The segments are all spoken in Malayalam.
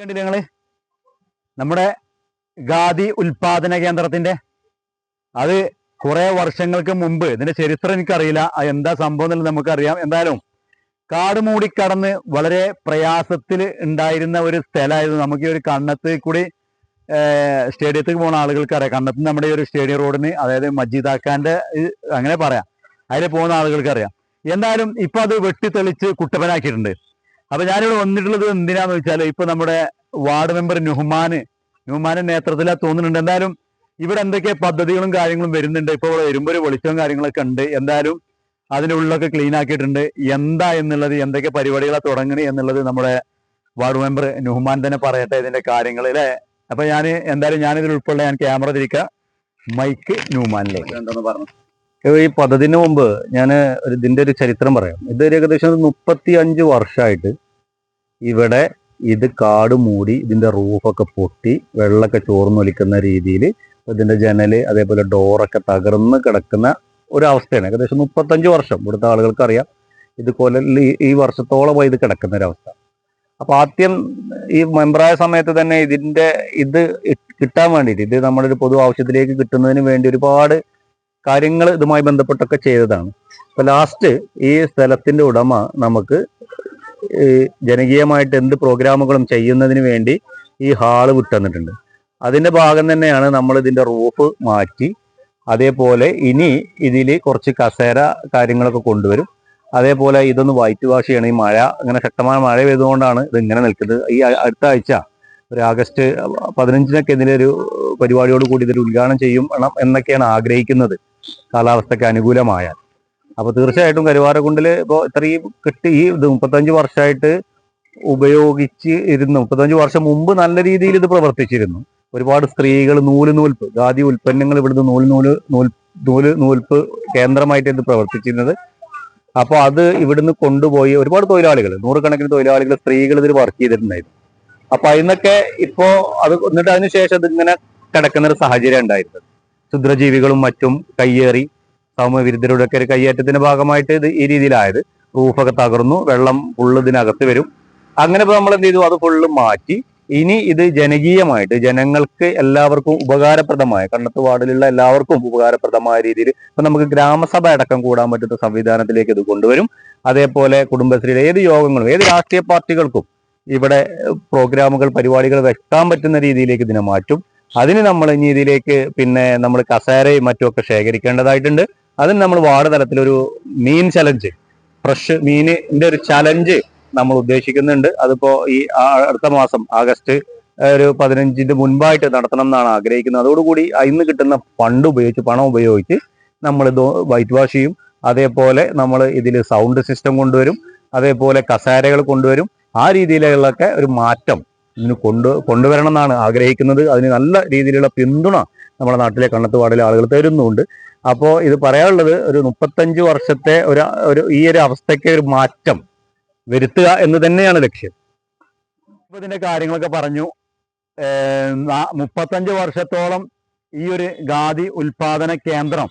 കണ്ടില്ലേ നിങ്ങൾ നമ്മുടെ ഖാദി ഉൽപാദന കേന്ദ്രത്തിന്റെ അത് കുറെ വർഷങ്ങൾക്ക് മുമ്പ് ഇതിന്റെ ചരിത്രം എനിക്കറിയില്ല എന്താ സംഭവം എന്നുള്ളത് നമുക്കറിയാം. എന്തായാലും കാട് മൂടിക്കടന്ന് വളരെ പ്രയാസത്തിൽ ഉണ്ടായിരുന്ന ഒരു സ്ഥലമായിരുന്നു. നമുക്ക് ഈ ഒരു കണ്ണത്ത് കൂടി സ്റ്റേഡിയത്തിൽ പോകുന്ന ആളുകൾക്ക് അറിയാം. കണ്ണത്ത് നമ്മുടെ ഒരു സ്റ്റേഡിയം റോഡിന് അതായത് മജീദാക്കാന്റെ അങ്ങനെ പറയാം. അതിൽ പോകുന്ന ആളുകൾക്ക് അറിയാം. എന്തായാലും ഇപ്പൊ അത് വെട്ടിത്തെളിച്ച് കുട്ടപ്പനാക്കിയിട്ടുണ്ട്. അപ്പൊ ഞാനിവിടെ വന്നിട്ടുള്ളത് എന്തിനാന്ന് വെച്ചാൽ ഇപ്പൊ നമ്മുടെ വാർഡ് മെമ്പർ നുഹ്മാന്. നുഹ്മാന്റെ നേതൃത്വത്തിലാ തോന്നുന്നുണ്ട്. എന്തായാലും ഇവിടെ എന്തൊക്കെ പദ്ധതികളും കാര്യങ്ങളും വരുന്നുണ്ട്. ഇപ്പൊ ഇവിടെ വരുമ്പോൾ ഒരു വെളിച്ചവും കാര്യങ്ങളൊക്കെ ഉണ്ട്. എന്തായാലും അതിന്റെ ഉള്ളിലൊക്കെ ക്ലീൻ ആക്കിയിട്ടുണ്ട്. എന്താ എന്നുള്ളത് എന്തൊക്കെ പരിപാടികളാ തുടങ്ങണേ എന്നുള്ളത് നമ്മുടെ വാർഡ് മെമ്പർ നുഹ്മാൻ തന്നെ പറയട്ടെ ഇതിന്റെ കാര്യങ്ങൾ അല്ലേ? അപ്പൊ ഞാൻ എന്തായാലും ഞാൻ ഇതിൽ ഉൾപ്പെടെ ഞാൻ ക്യാമറ തിരിക്കുക മൈക്ക് ന്യൂമാനിലേക്ക് എന്താന്ന് പറഞ്ഞു. ഈ പദ്ധതിന് മുമ്പ് ഞാൻ ഇതിന്റെ ഒരു ചരിത്രം പറയാം. ഇത് ഏകദേശം മുപ്പത്തി അഞ്ച് വർഷമായിട്ട് ഇവിടെ ഇത് കാട് മൂടി ഇതിന്റെ റൂഫൊക്കെ പൊട്ടി വെള്ളമൊക്കെ ചോർന്നൊലിക്കുന്ന രീതിയിൽ ഇതിന്റെ ജനൽ അതേപോലെ ഡോറൊക്കെ തകർന്ന് കിടക്കുന്ന ഒരു അവസ്ഥയാണ് ഏകദേശം മുപ്പത്തഞ്ച് വർഷം ഇവിടുത്തെ ആളുകൾക്ക് അറിയാം ഇത് കൊല്ലൽ ഈ- വർഷത്തോളമായി ഇത് കിടക്കുന്ന ഒരവസ്ഥ. അവസ്ഥ അപ്പൊ ആദ്യം ഈ മെമ്പറായ സമയത്ത് തന്നെ ഇതിന്റെ ഇത് കിട്ടാൻ വേണ്ടിയിട്ട് ഇത് നമ്മുടെ ഒരു പൊതു ആവശ്യത്തിലേക്ക് കിട്ടുന്നതിന് വേണ്ടി ഒരുപാട് കാര്യങ്ങൾ ഇതുമായി ബന്ധപ്പെട്ടൊക്കെ ചെയ്തതാണ്. ഇപ്പൊ ലാസ്റ്റ് ഈ സ്ഥലത്തിന്റെ ഉടമ നമുക്ക് ജനകീയമായിട്ട് എന്ത് പ്രോഗ്രാമുകളും ചെയ്യുന്നതിന് വേണ്ടി ഈ ഹാൾ വിട്ടുതന്നിട്ടുണ്ട്. അതിന്റെ ഭാഗം തന്നെയാണ് നമ്മൾ ഇതിന്റെ റൂഫ് മാറ്റി. അതേപോലെ ഇനി ഇതിൽ കുറച്ച് കസേര കാര്യങ്ങളൊക്കെ കൊണ്ടുവരും. അതേപോലെ ഇതൊന്ന് വൈറ്റ് വാഷ് ചെയ്യണം. ഈ മഴ അങ്ങനെ ശക്തമായ മഴ പെയ്തുകൊണ്ടാണ് ഇത് ഇങ്ങനെ നിൽക്കുന്നത്. ഈ അടുത്ത ആഴ്ച ഒരു ആഗസ്റ്റ് പതിനഞ്ചിനൊക്കെ ഇതിലൊരു പരിപാടിയോട് കൂടി ഇതൊരു ഉദ്ഘാടനം ചെയ്യും എന്നൊക്കെയാണ് ആഗ്രഹിക്കുന്നത്. കാലാവസ്ഥയ്ക്ക് അനുകൂലമായാൽ. അപ്പൊ തീർച്ചയായിട്ടും കരുവാരക്കുണ്ടിൽ ഇപ്പോൾ ഇത്രയും കിട്ടി ഈ ഇത് മുപ്പത്തഞ്ച് വർഷമായിട്ട് ഉപയോഗിച്ച് ഇരുന്നു മുപ്പത്തഞ്ച് വർഷം മുമ്പ് നല്ല രീതിയിൽ ഇത് പ്രവർത്തിച്ചിരുന്നു. ഒരുപാട് സ്ത്രീകൾ നൂൽ നൂൽപ്പ് ഖാദി ഉൽപ്പന്നങ്ങൾ ഇവിടുന്ന് നൂൽ നൂൽ നൂൽ നൂൽ നൂൽപ്പ് കേന്ദ്രമായിട്ട് ഇത് പ്രവർത്തിച്ചിരുന്നത്. അപ്പോൾ അത് ഇവിടുന്ന് കൊണ്ടുപോയി ഒരുപാട് തൊഴിലാളികൾ നൂറുകണക്കിന് തൊഴിലാളികൾ സ്ത്രീകൾ ഇതിൽ വർക്ക് ചെയ്തിട്ടുണ്ടായിരുന്നു. അപ്പൊ അതിന്നൊക്കെ ഇപ്പോ അത് എന്നിട്ട് അതിനുശേഷം ഇതിങ്ങനെ കിടക്കുന്ന ഒരു സാഹചര്യം ഉണ്ടായിരുന്നത് ക്ഷുദ്രജീവികളും മറ്റും കയ്യേറി സൗമ്യവിരുദ്ധരുടെ ഒക്കെ ഒരു കയ്യേറ്റത്തിന്റെ ഭാഗമായിട്ട് ഇത് ഈ രീതിയിലായത്. റൂഫൊക്കെ തകർന്നു വെള്ളം ഫുള്ള് ഇതിനകത്ത് വരും. അങ്ങനെ ഇപ്പൊ നമ്മൾ എന്ത് ചെയ്തു? അത് ഫുള്ള് മാറ്റി. ഇനി ഇത് ജനകീയമായിട്ട് ജനങ്ങൾക്ക് എല്ലാവർക്കും ഉപകാരപ്രദമായ കണ്ണത്ത് വാർഡിലുള്ള എല്ലാവർക്കും ഉപകാരപ്രദമായ രീതിയിൽ ഇപ്പൊ നമുക്ക് ഗ്രാമസഭ അടക്കം കൂടാൻ പറ്റുന്ന സംവിധാനത്തിലേക്ക് ഇത് കൊണ്ടുവരും. അതേപോലെ കുടുംബശ്രീയിലെ ഏത് യോഗങ്ങളും ഏത് രാഷ്ട്രീയ പാർട്ടികൾക്കും ഇവിടെ പ്രോഗ്രാമുകൾ പരിപാടികൾ വെക്കാൻ പറ്റുന്ന രീതിയിലേക്ക് ഇതിനെ മാറ്റും. അതിന് നമ്മൾ ഇനി ഇതിലേക്ക് പിന്നെ നമ്മൾ കസേരയും മറ്റുമൊക്കെ ശേഖരിക്കേണ്ടതായിട്ടുണ്ട്. അതിന് നമ്മൾ വാർഡ് തലത്തിൽ ഒരു മീൻ ചലഞ്ച് ഫ്രഷ് മീനിന്റെ ഒരു ചലഞ്ച് നമ്മൾ ഉദ്ദേശിക്കുന്നുണ്ട്. അതിപ്പോ ഈ അടുത്ത മാസം ആഗസ്റ്റ് ഒരു പതിനഞ്ചിന്റെ മുൻപായിട്ട് നടത്തണം എന്നാണ് ആഗ്രഹിക്കുന്നത്. അതോടുകൂടി ഇന്ന് കിട്ടുന്ന ഫണ്ട് ഉപയോഗിച്ച് പണം ഉപയോഗിച്ച് നമ്മൾ ഇത് വൈറ്റ് വാഷ് ചെയ്യും. അതേപോലെ നമ്മൾ ഇതിൽ സൗണ്ട് സിസ്റ്റം കൊണ്ടുവരും. അതേപോലെ കസേരകൾ കൊണ്ടുവരും. ആ രീതിയിലുള്ളൊക്കെ ഒരു മാറ്റം ഇതിന് കൊണ്ടു കൊണ്ടുവരണം എന്നാണ് ആഗ്രഹിക്കുന്നത്. അതിന് നല്ല രീതിയിലുള്ള പിന്തുണ നമ്മുടെ നാട്ടിലെ കണ്ണത്തുപാടിലെ ആളുകൾ തരുന്നുണ്ട് അപ്പോൾ ഇത് പറയാനുള്ളത് ഒരു മുപ്പത്തഞ്ച് വർഷത്തെ ഒരു ഒരു ഈ ഒരു അവസ്ഥയ്ക്ക് ഒരു മാറ്റം വരുത്തുക എന്ന് തന്നെയാണ് ലക്ഷ്യം. ഇപ്പൊ ഇതിന്റെ കാര്യങ്ങളൊക്കെ പറഞ്ഞു. മുപ്പത്തഞ്ച് വർഷത്തോളം ഈ ഒരു ഖാദി ഉൽപാദന കേന്ദ്രം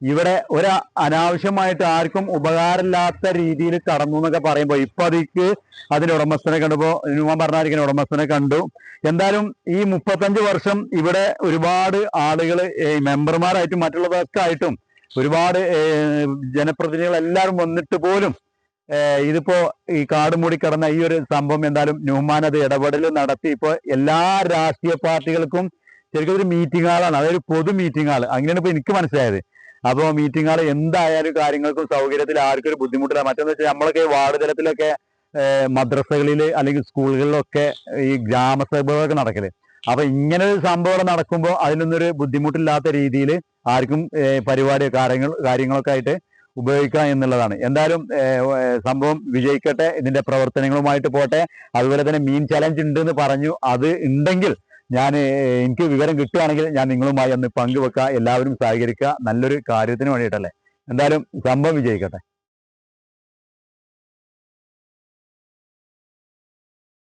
ഇവിടെ ഒരു അനാവശ്യമായിട്ട് ആർക്കും ഉപകാരമില്ലാത്ത രീതിയിൽ കടന്നു എന്നൊക്കെ പറയുമ്പോൾ ഇപ്പൊ അതിക്ക് അതിന്റെ ഉടമസ്ഥനെ കണ്ടപ്പോ ഞാൻ പറഞ്ഞായിരിക്കും ഉടമസ്ഥനെ കണ്ടു. എന്തായാലും ഈ മുപ്പത്തഞ്ച് വർഷം ഇവിടെ ഒരുപാട് ആളുകൾ മെമ്പർമാരായിട്ടും മറ്റുള്ളതൊക്കെ ആയിട്ടും ഒരുപാട് ജനപ്രതിനിധികൾ എല്ലാവരും വന്നിട്ട് പോലും ഇതിപ്പോ ഈ കാട് മൂടി കിടന്ന ഈ ഒരു സംഭവം എന്തായാലും ന്യൂമാൻ അത് ഇടപെടൽ നടത്തി. ഇപ്പൊ എല്ലാ രാഷ്ട്രീയ പാർട്ടികൾക്കും ശരിക്കും ഒരു മീറ്റിംഗ് ഹാളാണ് അതൊരു പൊതു മീറ്റിംഗ് ഹാൾ അങ്ങനെയാണ് ഇപ്പൊ എനിക്ക് മനസ്സിലായത്. അപ്പൊ മീറ്റിംഗ് ഹാൾ എന്തായാലും കാര്യങ്ങൾക്കും സൗകര്യത്തിൽ ആർക്കും ഒരു ബുദ്ധിമുട്ടില്ല. മറ്റൊന്ന് വെച്ചാൽ നമ്മളൊക്കെ വാർഡ് തലത്തിലൊക്കെ മദ്രസകളിൽ അല്ലെങ്കിൽ സ്കൂളുകളിലൊക്കെ ഈ ഗ്രാമസഭകളൊക്കെ നടക്കൽ. അപ്പൊ ഇങ്ങനെ ഒരു സംഭവം നടക്കുമ്പോൾ അതിനൊന്നൊരു ബുദ്ധിമുട്ടില്ലാത്ത രീതിയിൽ ആർക്കും പരിപാടി കാര്യങ്ങൾ കാര്യങ്ങളൊക്കെ ആയിട്ട് ഉപയോഗിക്കാം എന്നുള്ളതാണ്. എന്തായാലും സംഭവം വിജയിക്കട്ടെ ഇതിന്റെ പ്രവർത്തനങ്ങളുമായിട്ട് പോട്ടെ. അതുപോലെ തന്നെ മീൻ ചലഞ്ച് ഉണ്ട് എന്ന് പറഞ്ഞു. അത് ഉണ്ടെങ്കിൽ ഞാൻ എനിക്ക് വിവരം കിട്ടുകയാണെങ്കിൽ ഞാൻ നിങ്ങളുമായി ഒന്ന് പങ്കുവെക്കുക എല്ലാവരും സഹകരിക്കുക. നല്ലൊരു കാര്യത്തിന് വേണ്ടിയിട്ടല്ലേ. എന്തായാലും സംഭവം വിജയിക്കട്ടെ.